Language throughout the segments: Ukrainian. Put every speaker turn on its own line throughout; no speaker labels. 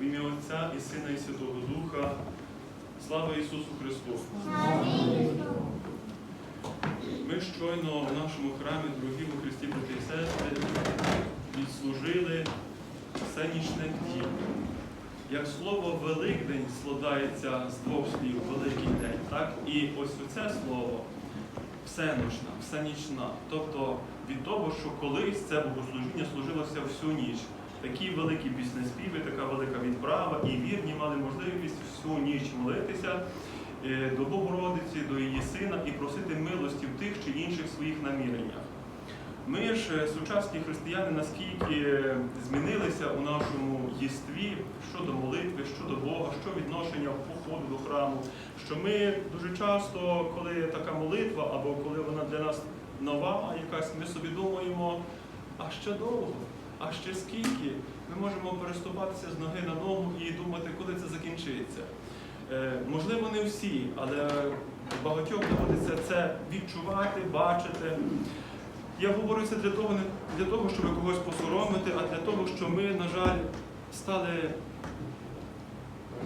В ім'я Отця і Сина, і Святого Духа. Слава Ісусу Христу! Ми щойно в нашому храмі, дорогі у Христі, брати і сестри, відслужили всенічне бдіння. Як слово Великдень складається з двох слів Великий день, так? І ось оце слово всеночна, всенічна. Тобто від того, що колись це богослужіння служилося всю ніч. Такі великі піснеспіви, така велика відправа, і вірні мали можливість всю ніч молитися е, до Богородиці, до її сина і просити милості в тих чи інших своїх наміреннях. Ми ж, е, сучасні християни, наскільки е, змінилися у нашому єстві щодо молитви, щодо Бога, що відношення походу до храму, що ми дуже часто, коли така молитва, або коли вона для нас нова, якась, ми собі думаємо, а ще довго, а ще скільки ми можемо переступатися з ноги на ногу і думати, коли це закінчиться. Е, можливо, не всі, але багатьох доводиться це відчувати, бачити. Я говорю це для того, не для того, щоб когось посоромити, а для того, що ми, на жаль, стали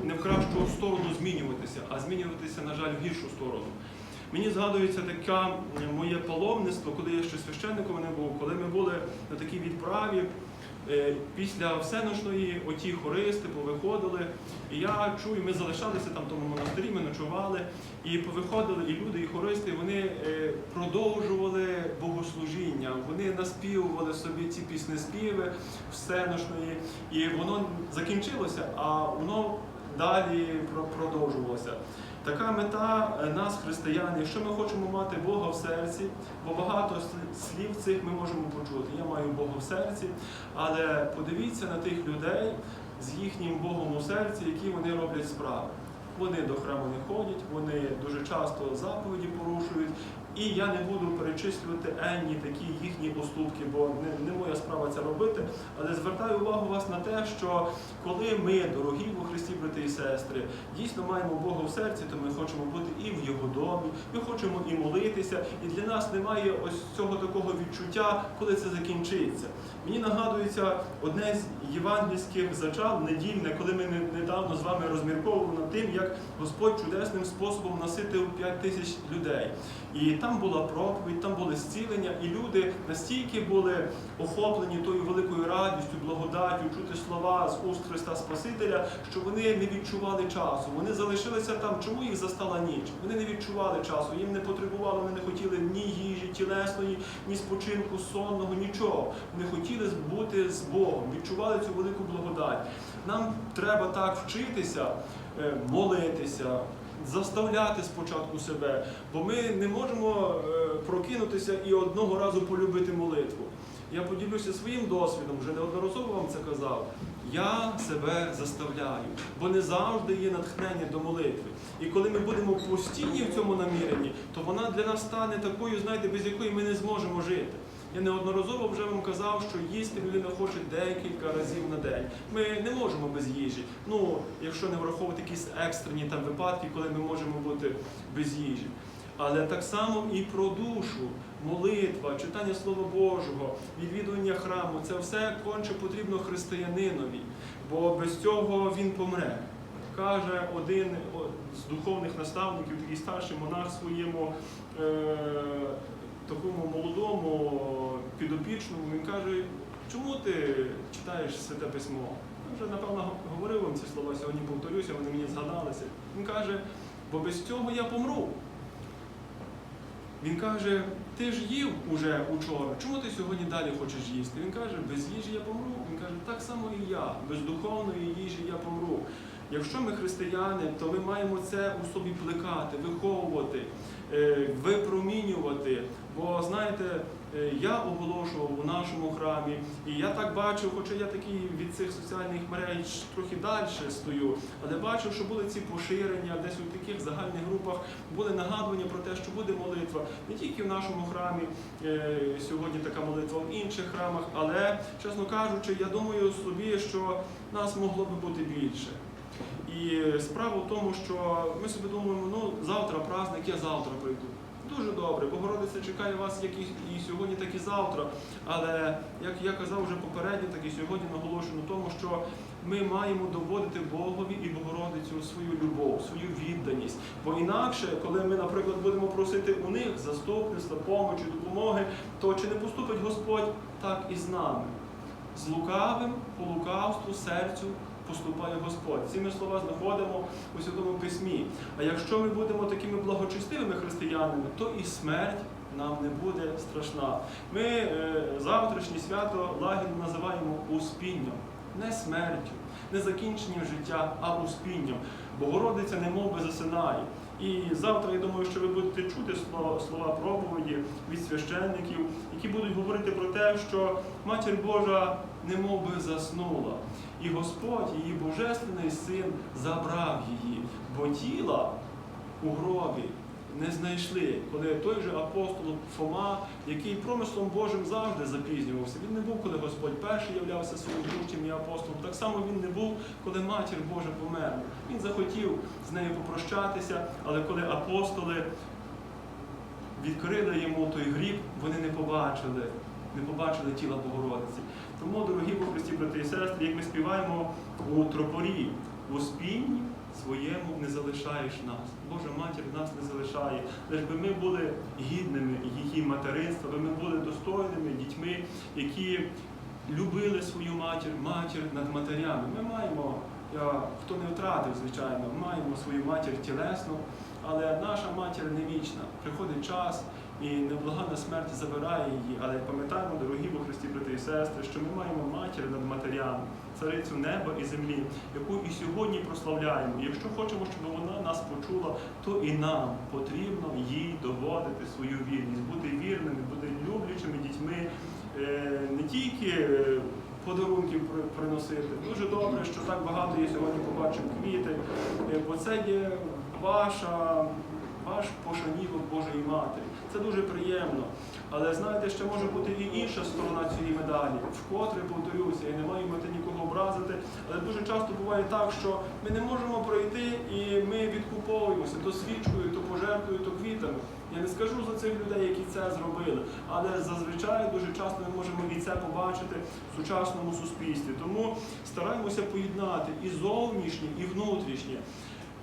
не в кращу сторону змінюватися, а змінюватися, на жаль, в гіршу сторону. Мені згадується таке моє паломництво, коли я ще священником не був, коли ми були на такій відправі. е, Після всеночної оті хористи повиходили, і я чую, ми залишалися там в тому монастирі, ми ночували, і повиходили і люди, і хористи, вони е, продовжували богослужіння, вони наспівували собі ці пісні співи всеночної, і воно закінчилося, а воно далі продовжувалося. Така мета е, нас, християн, якщо ми хочемо мати Бога в серці, бо багато слів цих ми можемо почути. Я маю Бога в серці, але подивіться на тих людей з їхнім Богом у серці, які вони роблять справи. Вони до храму не ходять, вони дуже часто заповіді порушують. І я не буду перечислювати енні такі їхні поступки, бо не, не моя справа це робити. Але звертаю увагу вас на те, що коли ми, дорогі у Христі, брати і сестри, дійсно маємо Бога в серці, то ми хочемо бути і в Його домі, ми хочемо і молитися. І для нас немає ось цього такого відчуття, коли це закінчиться. Мені нагадується одне з євангельських зачал недільне, коли ми недавно з вами розмірковували над тим, як Господь чудесним способом наситив 5 тисяч людей. І там була проповідь, там були зцілення, і люди настільки були охоплені тою великою радістю, благодаттю, чути слова з уст Христа Спасителя, що вони не відчували часу. Вони залишилися там. Чому їх застала ніч? Вони не відчували часу, їм не потребували, вони не хотіли ні їжі тілесної, ні спочинку сонного, нічого. Вони хотіли бути з Богом, відчували цю велику благодать. Нам треба так вчитися, е, молитися. Заставляти спочатку себе, бо ми не можемо е, прокинутися і одного разу полюбити молитву. Я поділюся своїм досвідом, вже неодноразово вам це казав. Я себе заставляю, бо не завжди є натхнення до молитви. І коли ми будемо постійні в цьому наміренні, то вона для нас стане такою, знаєте, без якої ми не зможемо жити. Я неодноразово вже вам казав, що їсти людина хоче декілька разів на день. Ми не можемо без їжі. Ну, якщо не враховувати якісь екстрені там випадки, коли ми можемо бути без їжі. Але так само і про душу, молитва, читання Слова Божого, відвідування храму це все конче потрібно християнинові, бо без цього він помре. Каже один з духовних наставників, такий старший монах своєму е, такому молодому підопічному, він каже, чому ти читаєш святе письмо? Я вже, напевно, говорив вам ці слова, сьогодні повторюся, вони мені згадалися. Він каже, бо без цього я помру. Він каже, ти ж їв уже учора, чому ти сьогодні далі хочеш їсти? Він каже, без їжі я помру. Він каже, так само і я, без духовної їжі я помру. Якщо ми християни, то ми маємо це у собі плекати, виховувати, е, випромінювати. Бо знаєте, е, я оголошував у нашому храмі, і я так бачив, хоча я такий від цих соціальних мереж трохи далі стою, але бачив, що були ці поширення, десь у таких загальних групах були нагадування про те, що буде молитва не тільки в нашому храмі, е, сьогодні така молитва в інших храмах, але, чесно кажучи, я думаю собі, що нас могло би бути більше. І справа в тому, що ми собі думаємо, ну завтра праздник, я завтра прийду. Дуже добре, Богородиця чекає вас як і, сьогодні, так і завтра. Але як я казав вже попередньо, так і сьогодні наголошую на тому, що ми маємо доводити Богові і Богородицю свою любов, свою відданість. Бо інакше, коли ми, наприклад, будемо просити у них заступництва, помочі, допомоги, то чи не поступить Господь так і з нами? З лукавим по лукавству серцю поступає Господь. Ці ми слова знаходимо у Святому Письмі. А якщо ми будемо такими благочестивими християнами, то і смерть нам не буде страшна. Ми е, завтрашнє свято лагідно називаємо успінням, не смертю, не закінченням життя, а успінням. Богородиця немов би засинає. І завтра я думаю, що ви будете чути слова, слова проповіді від священників, які будуть говорити про те, що Матір Божа немов би заснула. І Господь, її Божественний син, забрав її, бо тіла у гробі не знайшли, коли той же апостол Фома, який промислом Божим завжди запізнювався, він не був, коли Господь перший являвся своїм учнем і апостолом. Так само він не був, коли матір Божа померла. Він захотів з нею попрощатися, але коли апостоли відкрили йому той гріб, вони не побачили, не побачили тіла Богородиці. Тому, дорогі по Христі, брати і сестри, як ми співаємо у тропорі, у спінні своєму не залишаєш нас. Божа матір нас не залишає. Лиш би ми були гідними її материнства, би ми були достойними дітьми, які любили свою матір, матір над матерями. Ми маємо, я, хто не втратив, звичайно, маємо свою матір тілесну, але наша матір не вічна. Приходить час, і неблагана смерть забирає її. Але пам'ятаємо, дорогі во Христі, брати і сестри, що ми маємо матір над матерями, царицю неба і землі, яку і сьогодні прославляємо. Якщо хочемо, щоб вона нас почула, то і нам потрібно їй доводити свою вірність, бути вірними, бути люблячими дітьми, е, не тільки. е, Подарунків при- приносити. Дуже добре, що так багато є сьогодні побачив квіти, е, бо це є ваша, ваш пошанівок Божої Матері. Це дуже приємно. Але знаєте, ще може бути і інша сторона цієї медалі. Вкотре повторюся, я не мети нікого образити, але дуже часто буває так, що ми не можемо пройти і ми відкуповуємося то свічкою, то пожертвою, то квітами. Я не скажу за цих людей, які це зробили, але зазвичай дуже часто ми можемо і це побачити в сучасному суспільстві. Тому стараємося поєднати і зовнішнє, і внутрішнє.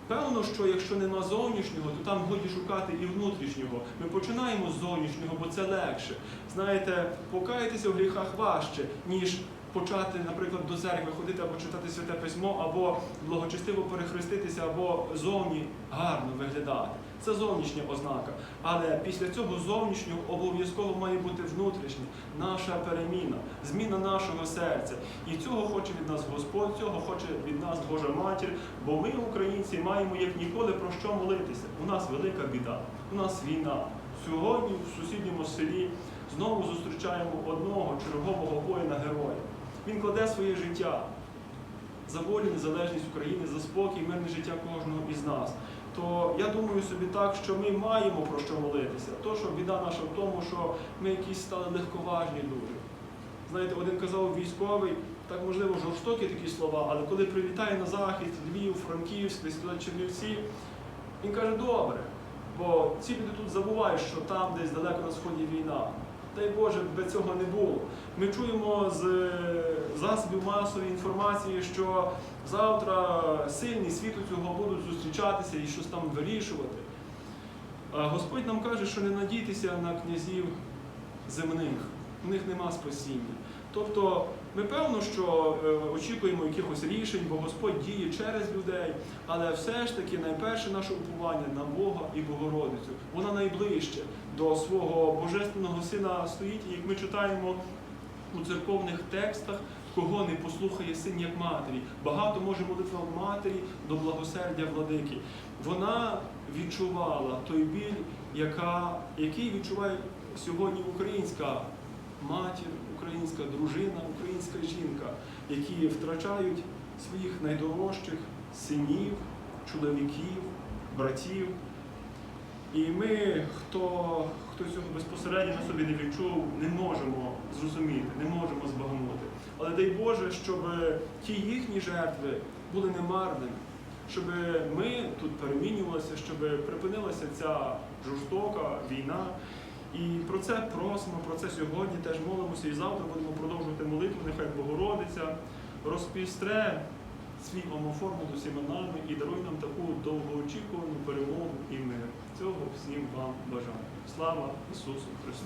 Певно, що якщо нема зовнішнього, то там годі шукати і внутрішнього. Ми починаємо з зовнішнього, бо це легше. Знаєте, покаятися в гріхах важче, ніж почати, наприклад, до церкви ходити або читати святе письмо, або благочестиво перехреститися, або зовні гарно виглядати. Це зовнішня ознака. Але після цього зовнішнього обов'язково має бути внутрішнє, наша переміна, зміна нашого серця. І цього хоче від нас Господь, цього хоче від нас Божа Матір, бо ми, українці, маємо як ніколи про що молитися. У нас велика біда, у нас війна. Сьогодні в сусідньому селі знову зустрічаємо одного чергового воїна-героя. Він кладе своє життя за волю, незалежність України, за спокій, мирне життя кожного із нас. То я думаю собі так, що ми маємо про що молитися. То, що біда наша в тому, що ми якісь стали легковажні дуже. Знаєте, один казав військовий, так можливо, жорстокі такі слова, але коли прилітає на захід, Львів, Франківськ, десь туди Чернівці, він каже, добре, бо ці люди тут забувають, що там десь далеко на сході війна. Дай Боже, би цього не було. Ми чуємо з е, засобів масової інформації, що завтра сильні світу цього будуть зустрічатися і щось там вирішувати. А Господь нам каже, що не надійтеся на князів земних, у них нема спасіння. Тобто ми певно, що е, очікуємо якихось рішень, бо Господь діє через людей, але все ж таки найперше наше уповання на Бога і Богородицю. Вона найближче до свого божественного сина стоїть, і як ми читаємо у церковних текстах, кого не послухає син як матері. Багато може молитва матері до благосердя владики. Вона відчувала той біль, яка, який відчуває сьогодні українська матір, українська дружина, українська жінка, які втрачають своїх найдорожчих синів, чоловіків, братів. І ми, хто, хто цього безпосередньо на собі не відчув, не можемо зрозуміти, не можемо збагнути. Але дай Боже, щоб ті їхні жертви були немарними, щоб ми тут перемінювалися, щоб припинилася ця жорстока війна. І про це просимо, про це сьогодні теж молимося і завтра будемо продовжувати молитву. Нехай Богородиця розпістре свій омоформу з нами і даруй нам таку довгоочікувану перемогу і мир. Цього всім вам бажаю. Слава Ісусу Христу!